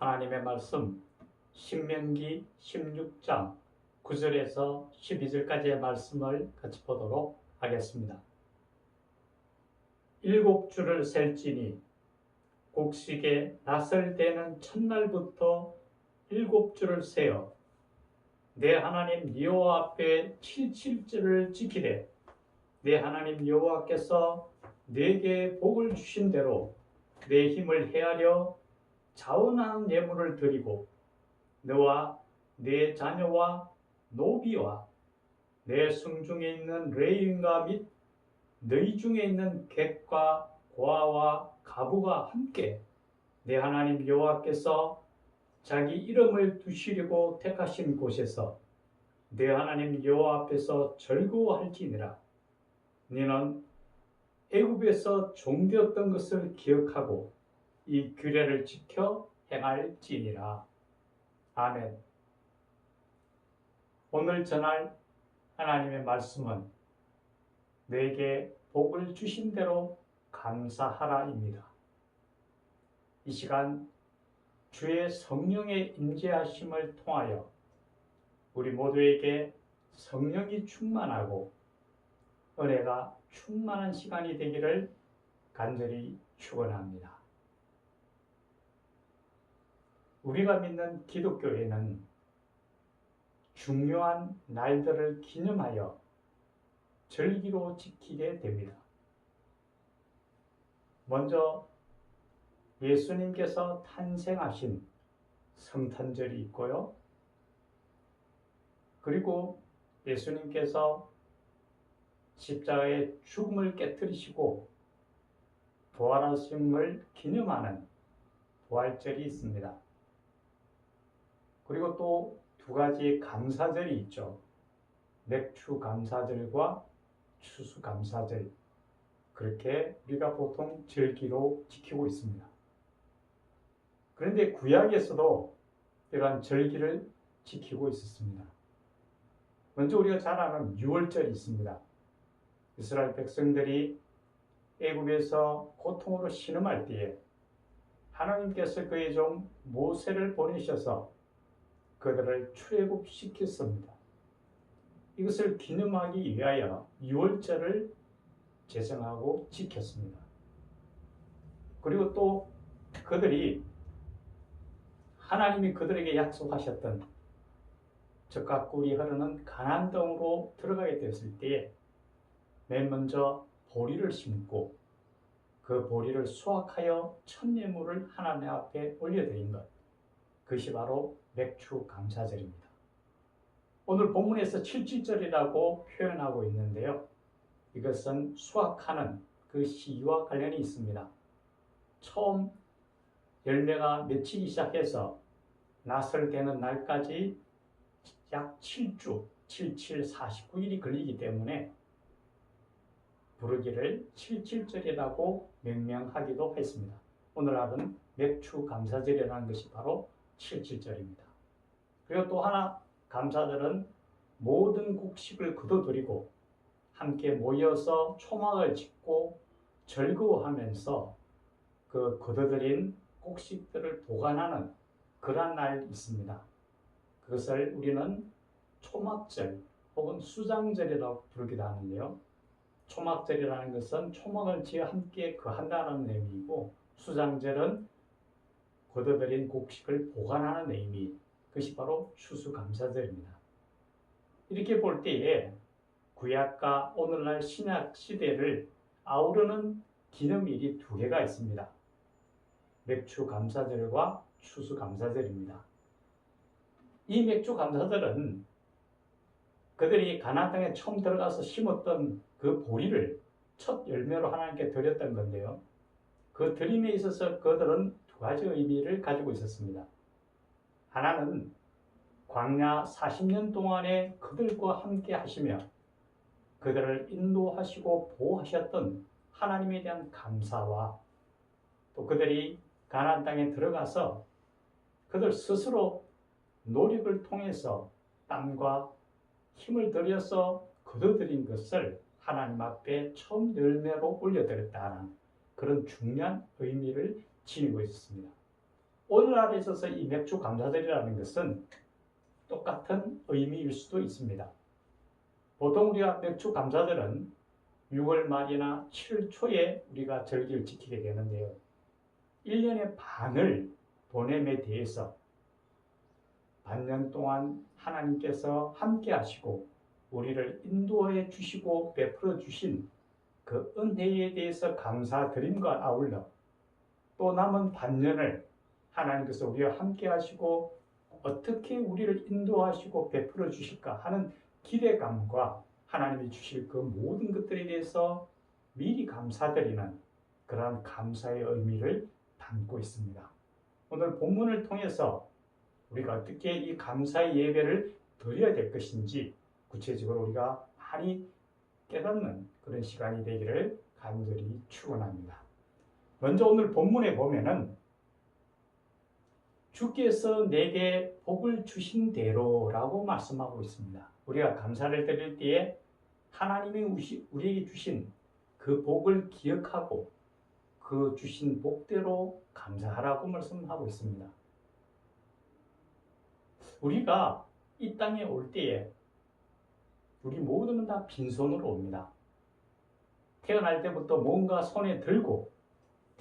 하나님의 말씀 신명기 16장 9절에서 12절까지의 말씀을 같이 보도록 하겠습니다. 일곱 줄을 셀지니 곡식에 낯을 대는 첫날부터 일곱 줄을 세어 내 하나님 여호와 앞에 칠칠절을 지키되 내 하나님 여호와께서 내게 복을 주신 대로 내 힘을 헤아려 자원한 예물을 드리고 너와 내 자녀와 노비와 내 성중에 있는 레인과 및 너희 중에 있는 객과 고아와 가부가 함께 내 하나님 여호와께서 자기 이름을 두시려고 택하신 곳에서 내 하나님 여호와 앞에서 즐거워할지니라. 너는 애굽에서 종되었던 것을 기억하고 이 규례를 지켜 행할지니라. 아멘. 오늘 전할 하나님의 말씀은 내게 복을 주신 대로 감사하라입니다. 이 시간 주의 성령의 임재하심을 통하여 우리 모두에게 성령이 충만하고 은혜가 충만한 시간이 되기를 간절히 축원합니다. 우리가 믿는 기독교에는 중요한 날들을 기념하여 절기로 지키게 됩니다. 먼저 예수님께서 탄생하신 성탄절이 있고요. 그리고 예수님께서 십자가의 죽음을 깨뜨리시고 부활하심을 기념하는 부활절이 있습니다. 그리고 또 두 가지 감사절이 있죠. 맥주 감사절과 추수 감사절. 그렇게 우리가 보통 절기로 지키고 있습니다. 그런데 구약에서도 이러한 절기를 지키고 있었습니다. 먼저 우리가 잘 아는 6월절이 있습니다. 이스라엘 백성들이 애굽에서 고통으로 신음할 때에 하나님께서 그의 종 모세를 보내셔서 그들을 출애굽시켰습니다. 이것을 기념하기 위하여 6월절을 제정하고 지켰습니다. 그리고 또 그들이 하나님이 그들에게 약속하셨던 적과 꿀이 흐르는 가나안 땅으로 들어가게 되었을 때에 맨 먼저 보리를 심고 그 보리를 수확하여 첫 예물을 하나님 앞에 올려드린 것 그것이 바로 맥주 감사절입니다. 오늘 본문에서 77절이라고 표현하고 있는데요. 이것은 수확하는 그 시와 관련이 있습니다. 처음 열매가 맺히기 시작해서 낫을 되는 날까지 약 7주, 77, 49일이 걸리기 때문에 부르기를 77절이라고 명명하기도 했습니다. 오늘날은 맥주 감사절이라는 것이 바로 77절입니다. 그리고 또 하나 감사절은 모든 곡식을 거둬들이고 함께 모여서 초막을 짓고 즐거워하면서 그 거둬들인 곡식들을 보관하는 그러한 날이 있습니다. 그것을 우리는 초막절 혹은 수장절이라고 부르기도 하는데요. 초막절이라는 것은 초막을 지어 함께 거한다는 의미이고 수장절은 거둬들인 곡식을 보관하는 의미 그것이 바로 추수감사절입니다. 이렇게 볼 때에 구약과 오늘날 신약 시대를 아우르는 기념일이 두 개가 있습니다. 맥주 감사절과 추수 감사절입니다. 이 맥주 감사절은 그들이 가나안 땅에 처음 들어가서 심었던 그 보리를 첫 열매로 하나님께 드렸던 건데요. 그 드림에 있어서 그들은 두 가지 의미를 가지고 있었습니다. 하나는 광야 40년 동안에 그들과 함께 하시며 그들을 인도하시고 보호하셨던 하나님에 대한 감사와 또 그들이 가나안 땅에 들어가서 그들 스스로 노력을 통해서 땀과 힘을 들여서 거둬들인 것을 하나님 앞에 처음 열매로 올려드렸다는 그런 중요한 의미를 지니고 있습니다. 오늘날에 있어서 이 맥주 감사절이라는 것은 똑같은 의미일 수도 있습니다. 보통 우리가 맥주 감사절은 6월 말이나 7월 초에 우리가 절기를 지키게 되는데요. 1년의 반을 보냄에 대해서 반년 동안 하나님께서 함께 하시고 우리를 인도해 주시고 베풀어 주신 그 은혜에 대해서 감사드림과 아울러 또 남은 반년을 하나님께서 우리와 함께 하시고 어떻게 우리를 인도하시고 베풀어 주실까 하는 기대감과 하나님이 주실 그 모든 것들에 대해서 미리 감사드리는 그러한 감사의 의미를 담고 있습니다. 오늘 본문을 통해서 우리가 어떻게 이 감사의 예배를 드려야 될 것인지 구체적으로 우리가 많이 깨닫는 그런 시간이 되기를 간절히 축원합니다. 먼저 오늘 본문에 보면은 주께서 내게 복을 주신 대로라고 말씀하고 있습니다. 우리가 감사를 드릴 때에 하나님이 우리에게 주신 그 복을 기억하고 그 주신 복대로 감사하라고 말씀하고 있습니다. 우리가 이 땅에 올 때에 우리 모두는 다 빈손으로 옵니다. 태어날 때부터 뭔가 손에 들고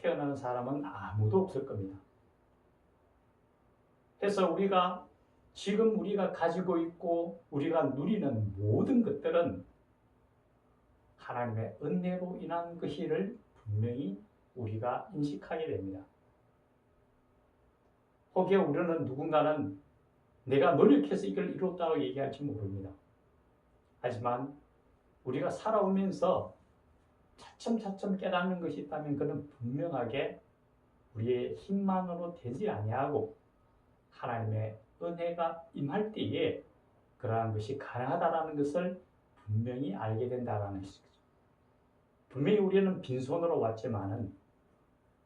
태어나는 사람은 아무도 없을 겁니다. 해서 우리가 지금 우리가 가지고 있고 우리가 누리는 모든 것들은 하나님의 은혜로 인한 것이를 분명히 우리가 인식하게 됩니다. 혹여 우리는 누군가는 내가 노력해서 이걸 이뤘다고 얘기할지 모릅니다. 하지만 우리가 살아오면서 차츰차츰 깨닫는 것이 있다면 그는 분명하게 우리의 힘만으로 되지 아니하고 하나님의 은혜가 임할 때에 그러한 것이 가능하다라는 것을 분명히 알게 된다라는 것이죠. 분명히 우리는 빈손으로 왔지만은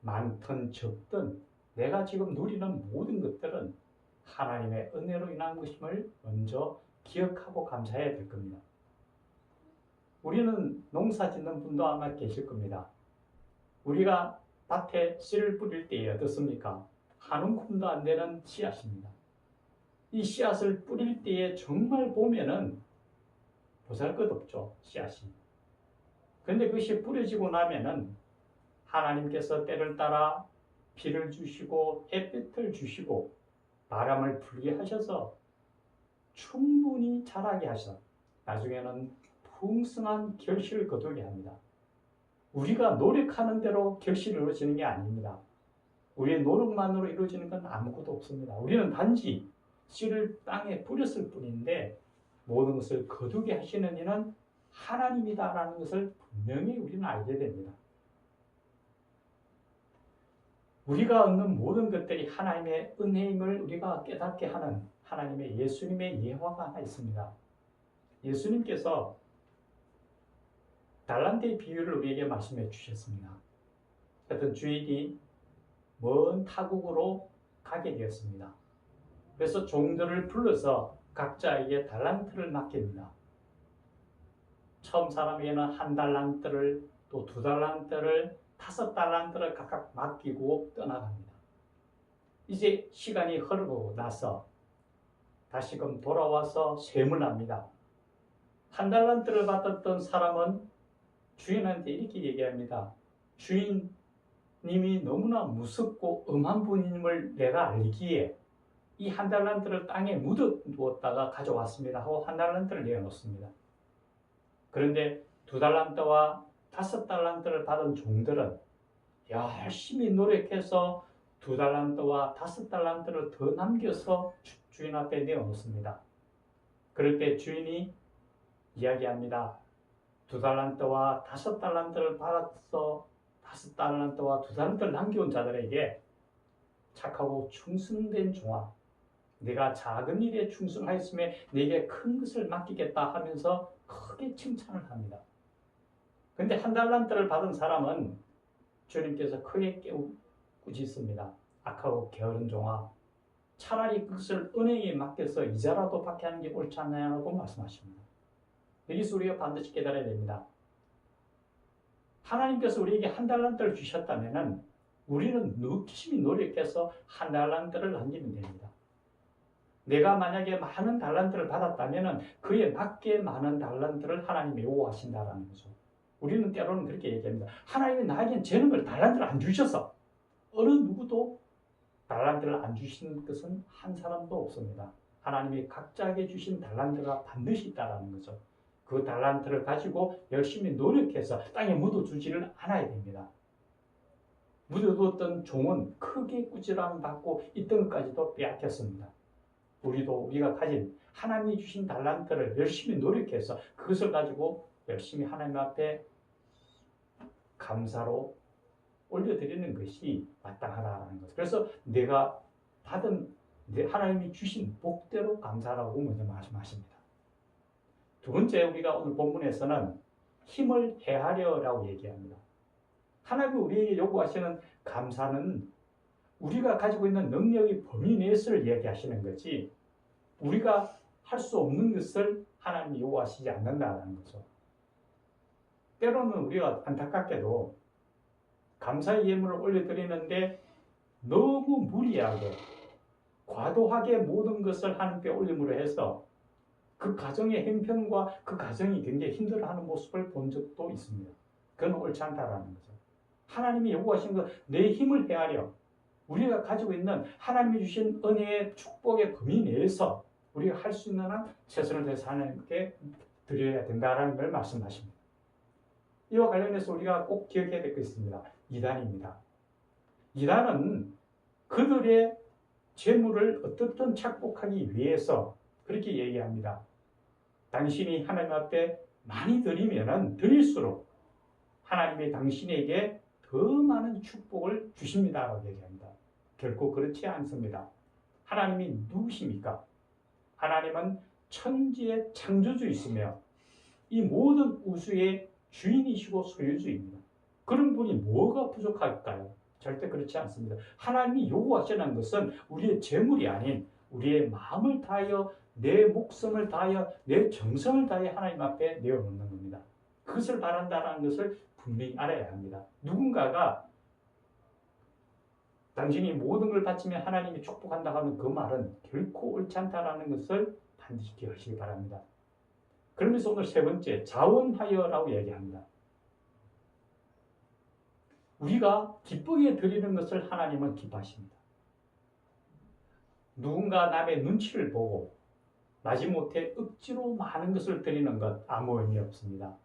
많든 적든 내가 지금 누리는 모든 것들은 하나님의 은혜로 인한 것임을 먼저 기억하고 감사해야 될 겁니다. 우리는 농사 짓는 분도 아마 계실 겁니다. 우리가 밭에 씨를 뿌릴 때에 어떻습니까? 한 움큼도 안 되는 씨앗입니다. 이 씨앗을 뿌릴 때에 정말 보면은 보살 것 없죠, 씨앗이. 근데 그것이 뿌려지고 나면은 하나님께서 때를 따라 비를 주시고 햇빛을 주시고 바람을 불게 하셔서 충분히 자라게 하셔 나중에는 풍성한 결실을 거두게 합니다. 우리가 노력하는 대로 결실이 이루어지는 게 아닙니다. 우리의 노력만으로 이루어지는 건 아무것도 없습니다. 우리는 단지 씨를 땅에 뿌렸을 뿐인데 모든 것을 거두게 하시는 이는 하나님이다라는 것을 분명히 우리는 알게 됩니다. 우리가 얻는 모든 것들이 하나님의 은혜임을 우리가 깨닫게 하는 하나님의 예수님의 예화가 하나 있습니다. 예수님께서 달란트의 비유를 우리에게 말씀해 주셨습니다. 어떤 주인이 먼 타국으로 가게 되었습니다. 그래서 종들을 불러서 각자에게 달란트를 맡깁니다. 처음 사람에게는 한 달란트를 또 두 달란트를 다섯 달란트를 각각 맡기고 떠나갑니다. 이제 시간이 흐르고 나서 다시금 돌아와서 셈을 합니다. 한 달란트를 받았던 사람은 주인한테 이렇게 얘기합니다. 주인님이 너무나 무섭고 엄한 분임을 내가 알기에 이 한 달란트를 땅에 묻어 두었다가 가져왔습니다 하고 한 달란트를 내어놓습니다. 그런데 두 달란트와 다섯 달란트를 받은 종들은 열심히 노력해서 두 달란트와 다섯 달란트를 더 남겨서 주인 앞에 내어놓습니다. 그럴 때 주인이 이야기합니다. 두 달란트와 다섯 달란트를 받았어 다섯 달란트와 두 달란트를 남겨온 자들에게 착하고 충성된 종아 내가 작은 일에 충성하였음에 내게 큰 것을 맡기겠다 하면서 크게 칭찬을 합니다. 근데 한 달란트를 받은 사람은 주님께서 크게 깨우짖습니다. 악하고 게으른 종아 차라리 그것을 은행에 맡겨서 이자라도 받게 하는 게 옳지 않나요? 말씀하십니다. 여기서 우리가 반드시 깨달아야 됩니다. 하나님께서 우리에게 한 달란트를 주셨다면 우리는 열심히 노력해서 한 달란트를 남기면 됩니다. 내가 만약에 많은 달란트를 받았다면 그에 맞게 많은 달란트를 하나님이 요구하신다라는 거죠. 우리는 때로는 그렇게 얘기합니다. 하나님이 나에게 재는 걸 달란트를 안 주셔서 어느 누구도 달란트를 안 주신 것은 한 사람도 없습니다. 하나님이 각자에게 주신 달란트가 반드시 있다라는 거죠. 그 달란트를 가지고 열심히 노력해서 땅에 묻어주지를 않아야 됩니다. 묻어두었던 종은 크게 꾸지람 받고 있던 것까지도 빼앗겼습니다. 우리도 우리가 가진 하나님이 주신 달란트를 열심히 노력해서 그것을 가지고 열심히 하나님 앞에 감사로 올려드리는 것이 마땅하다는 것. 그래서 내가 받은 내 하나님이 주신 복대로 감사라고 먼저 말씀하십니다. 두 번째 우리가 오늘 본문에서는 힘을 헤아려라고 얘기합니다. 하나님이 우리에게 요구하시는 감사는 우리가 가지고 있는 능력의 범위 내에서를 얘기하시는 거지 우리가 할 수 없는 것을 하나님이 요구하시지 않는다는 거죠. 때로는 우리가 안타깝게도 감사의 예물을 올려드리는데 너무 무리하게 과도하게 모든 것을 하나님께 올림으로 해서 그 가정의 형편과 그 가정이 굉장히 힘들어하는 모습을 본 적도 있습니다. 그건 옳지 않다라는 거죠. 하나님이 요구하신 것, 내 힘을 헤아려 우리가 가지고 있는 하나님이 주신 은혜의 축복의 범위 내에서 우리가 할 수 있는 한 최선을 다해서 하나님께 드려야 된다라는 걸 말씀하십니다. 이와 관련해서 우리가 꼭 기억해야 될것 있습니다. 이단입니다. 이단은 그들의 재물을 어떻든 착복하기 위해서 그렇게 얘기합니다. 당신이 하나님 앞에 많이 드리면은 드릴수록 하나님이 당신에게 더 많은 축복을 주십니다라고 얘기합니다. 결코 그렇지 않습니다. 하나님이 누구십니까? 하나님은 천지의 창조주이시며 이 모든 우주의 주인이시고 소유주입니다. 그런 분이 뭐가 부족할까요? 절대 그렇지 않습니다. 하나님이 요구하시는 것은 우리의 재물이 아닌 우리의 마음을 다하여 내 목숨을 다하여 내 정성을 다해 하나님 앞에 내어놓는 겁니다. 그것을 바란다는 것을 분명히 알아야 합니다. 누군가가 당신이 모든 걸 바치면 하나님이 축복한다 하는 그 말은 결코 옳지 않다라는 것을 반드시 기억하시기 바랍니다. 그러면서 오늘 세 번째 자원하여라고 얘기합니다. 우리가 기쁘게 드리는 것을 하나님은 기뻐하십니다. 누군가 남의 눈치를 보고 마지못해 억지로 많은 것을 드리는 것 아무 의미 없습니다.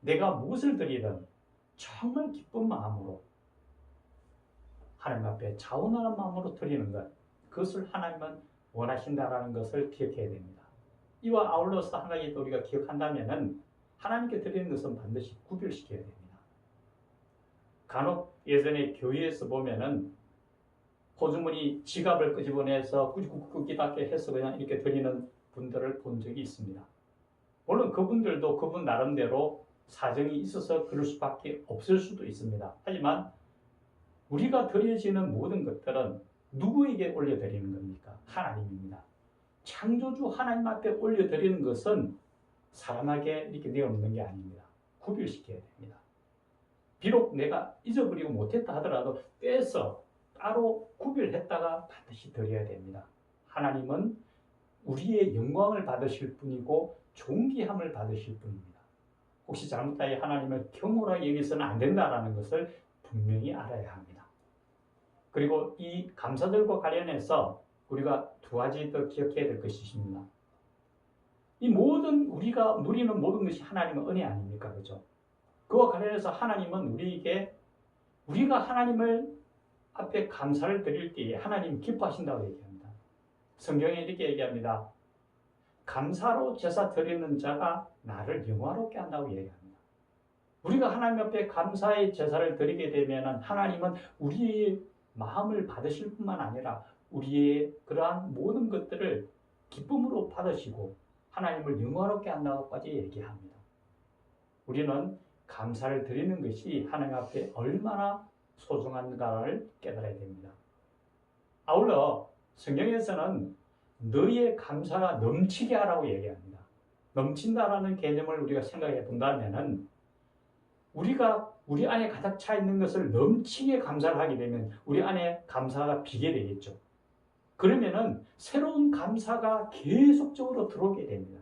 내가 무엇을 드리든 정말 기쁜 마음으로 하나님 앞에 자원하는 마음으로 드리는 것 그것을 하나님은 원하신다라는 것을 기억해야 됩니다. 이와 아울러서 하나님 우리가 기억한다면은 하나님께 드리는 것은 반드시 구별시켜야 됩니다. 간혹 예전에 교회에서 보면은 호주머니 지갑을 끄집어내서 꾸깃꾸깃하게 해서 그냥 이렇게 드리는 분들을 본 적이 있습니다. 물론 그분들도 그분 나름대로 사정이 있어서 그럴 수밖에 없을 수도 있습니다. 하지만 우리가 드려지는 모든 것들은 누구에게 올려드리는 겁니까? 하나님입니다. 창조주 하나님 앞에 올려드리는 것은 사람에게 이렇게 내어놓는 게 아닙니다. 구별시켜야 됩니다. 비록 내가 잊어버리고 못했다 하더라도 빼서 따로 구별했다가 반드시 드려야 됩니다. 하나님은 우리의 영광을 받으실 분이고 존귀함을 받으실 분입니다. 혹시 잘못하여 하나님을 경홀하게 여기서는 안 된다라는 것을 분명히 알아야 합니다. 그리고 이 감사들과 관련해서 우리가 두 가지 더 기억해야 될 것이 있습니다. 이 모든 우리가 누리는 모든 것이 하나님의 은혜 아닙니까? 그죠? 그와 관련해서 하나님은 우리에게 우리가 하나님을 앞에 감사를 드릴 때에 하나님 기뻐하신다고 얘기합니다. 성경에 이렇게 얘기합니다. 감사로 제사 드리는 자가 나를 영화롭게 한다고 얘기합니다. 우리가 하나님 앞에 감사의 제사를 드리게 되면 하나님은 우리의 마음을 받으실 뿐만 아니라 우리의 그러한 모든 것들을 기쁨으로 받으시고 하나님을 영화롭게 한다고까지 얘기합니다. 우리는 감사를 드리는 것이 하나님 앞에 얼마나 소중한가를 깨달아야 됩니다. 아울러 성경에서는 너희의 감사가 넘치게 하라고 얘기합니다. 넘친다라는 개념을 우리가 생각해 본다면은 우리가 우리 안에 가득 차 있는 것을 넘치게 감사를 하게 되면 우리 안에 감사가 비게 되겠죠. 그러면은 새로운 감사가 계속적으로 들어오게 됩니다.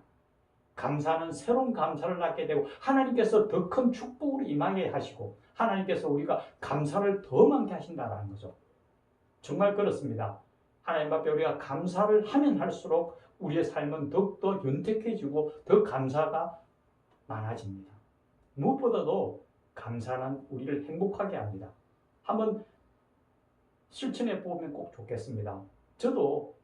감사는 새로운 감사를 낳게 되고 하나님께서 더 큰 축복으로 임하게 하시고 하나님께서 우리가 감사를 더 많게 하신다는 거죠. 정말 그렇습니다. 하나님 앞에 우리가 감사를 하면 할수록 우리의 삶은 더욱더 윤택해지고 더 감사가 많아집니다. 무엇보다도 감사는 우리를 행복하게 합니다. 한번 실천해 보면 꼭 좋겠습니다. 저도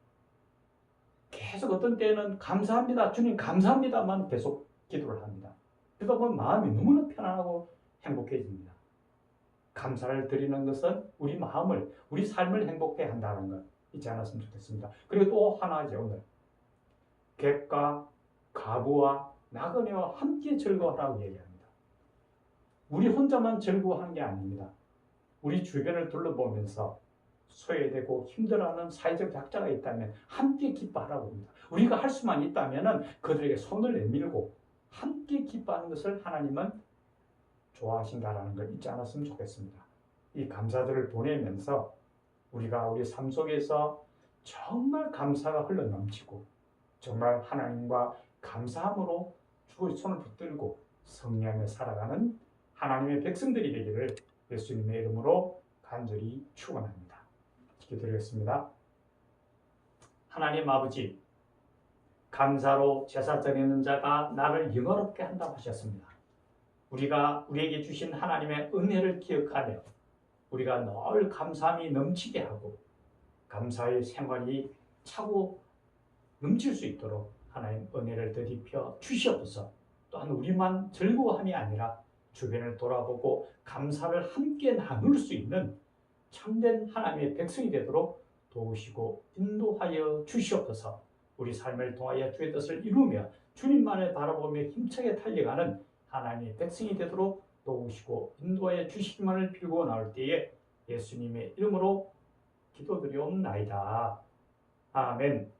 계속 어떤 때는 감사합니다. 주님 감사합니다만 계속 기도를 합니다. 그러다 보면 마음이 너무나 편안하고 행복해집니다. 감사를 드리는 것은 우리 마음을, 우리 삶을 행복해 한다는 것 잊지 않았으면 좋겠습니다. 그리고 또 하나죠, 오늘. 객과 가부와 나그네와 함께 즐거워하라고 얘기합니다. 우리 혼자만 즐거워하는 게 아닙니다. 우리 주변을 둘러보면서 소외되고 힘들어하는 사회적 약자가 있다면 함께 기뻐하라고 합니다. 우리가 할 수만 있다면 그들에게 손을 내밀고 함께 기뻐하는 것을 하나님은 좋아하신다라는 걸 잊지 않았으면 좋겠습니다. 이 감사들을 보내면서 우리가 우리 삶 속에서 정말 감사가 흘러 넘치고 정말 하나님과 감사함으로 주의 손을 붙들고 성령에 살아가는 하나님의 백성들이 되기를 예수님의 이름으로 간절히 축원합니다. 기도드리겠습니다. 하나님 아버지 감사로 제사 드리는 자가 나를 영화롭게 한다고 하셨습니다. 우리가 우리에게 주신 하나님의 은혜를 기억하며 우리가 늘 감사함이 넘치게 하고 감사의 생활이 차고 넘칠 수 있도록 하나님 은혜를 더입혀 주시옵소서. 또한 우리만 즐거워함이 아니라 주변을 돌아보고 감사를 함께 나눌 수 있는 참된 하나님의 백성이 되도록 도우시고 인도하여 주시옵소서. 우리 삶을 통하여 주의 뜻을 이루며 주님만을 바라보며 힘차게 달려가는 하나님의 백성이 되도록 도우시고 인도하여 주시기만을 빌고 나올 때에 예수님의 이름으로 기도드리옵나이다. 아멘.